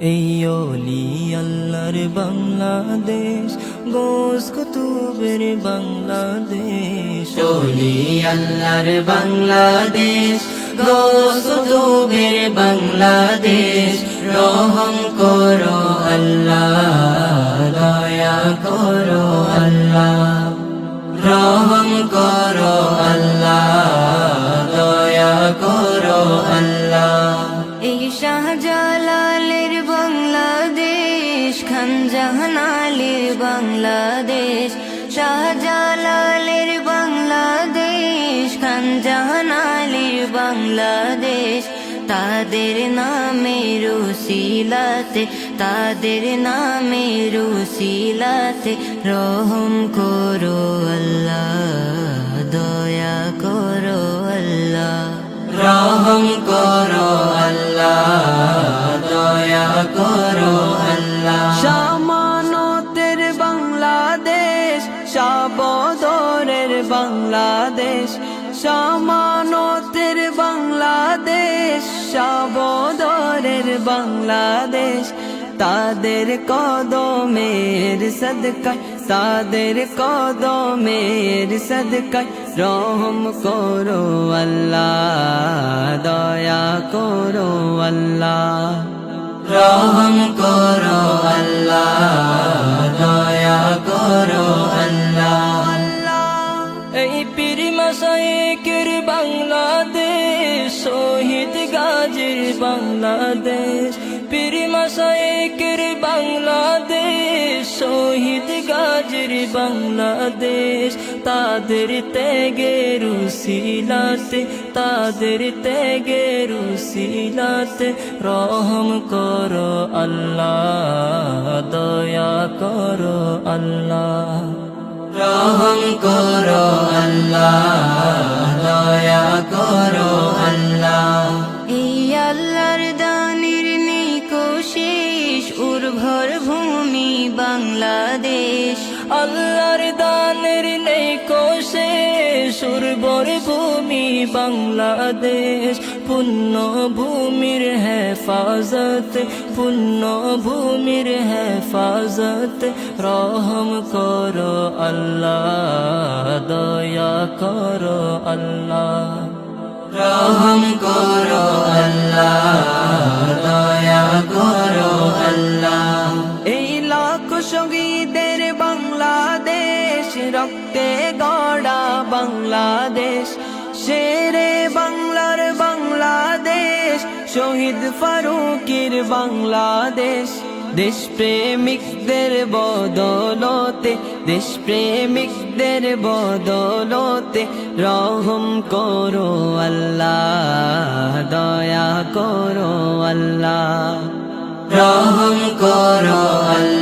এই অলি আল্লাহর বাংলাদেশ গোস কুতুবের বাংলাদেশ। অলি আল্লাহর বাংলাদেশ গোস কুতুবের বাংলাদেশ। রহম করো আল্লাহ, দয়া করো আল্লাহ। রহম করো আল্লাহ, দয়া করো আল্লাহ। শাহজালালের বাংলাদেশ, খান জাহানালের বাংলাদেশ, শাহজালালের বাংলাদেশ, খান জাহানালের বাংলাদেশ। তাদের নামে রুসিলাতে তাদের নামে রুসিলাতে রহম করো আল্লাহ। বাংলাদেশ, সামানতের বাংলাদেশ, সাবদরের বাংলাদেশ। তাদের কদমের সদকায়, তাদের কদমের সদকায় রহম করো আল্লাহ, দয়া করো আল্লাহ। রহম করো আল্লাহ। মাসাইকের বাংলাদেশ, শহীদ গাজীর বাংলাদেশ। পীর মাসাইকের বাংলাদেশ, শহীদ গাজীর বাংলাদেশ। তাদের ত্যাগে রুসিলাতে তাদের ত্যাগে রুসিলাতে রহম করো আল্লাহ, দয়া করো আল্লাহ। রহম করো আল্লাহ। আল্লাহর দানের নেই কোষে। সুরবর ভূমি বাংলাদেশ পুণ্য ভূমির হেফাজত পুণ্য ভূমির হেফাজত। রহম করো আল্লাহ, দয়া করো আল্লাহ। রহম করো আল্লাহ, দয়া করো বাংলাদেশ, শেরে বাংলার বাংলাদেশ, শহীদ ফারুকের বাংলাদেশ। দেশ প্রেমিকদের বদলতে দেশ প্রেমিকদের বদলতে রহম করো আল্লাহ, দয়া করো আল্লাহ। রহম করো আল্লাহ।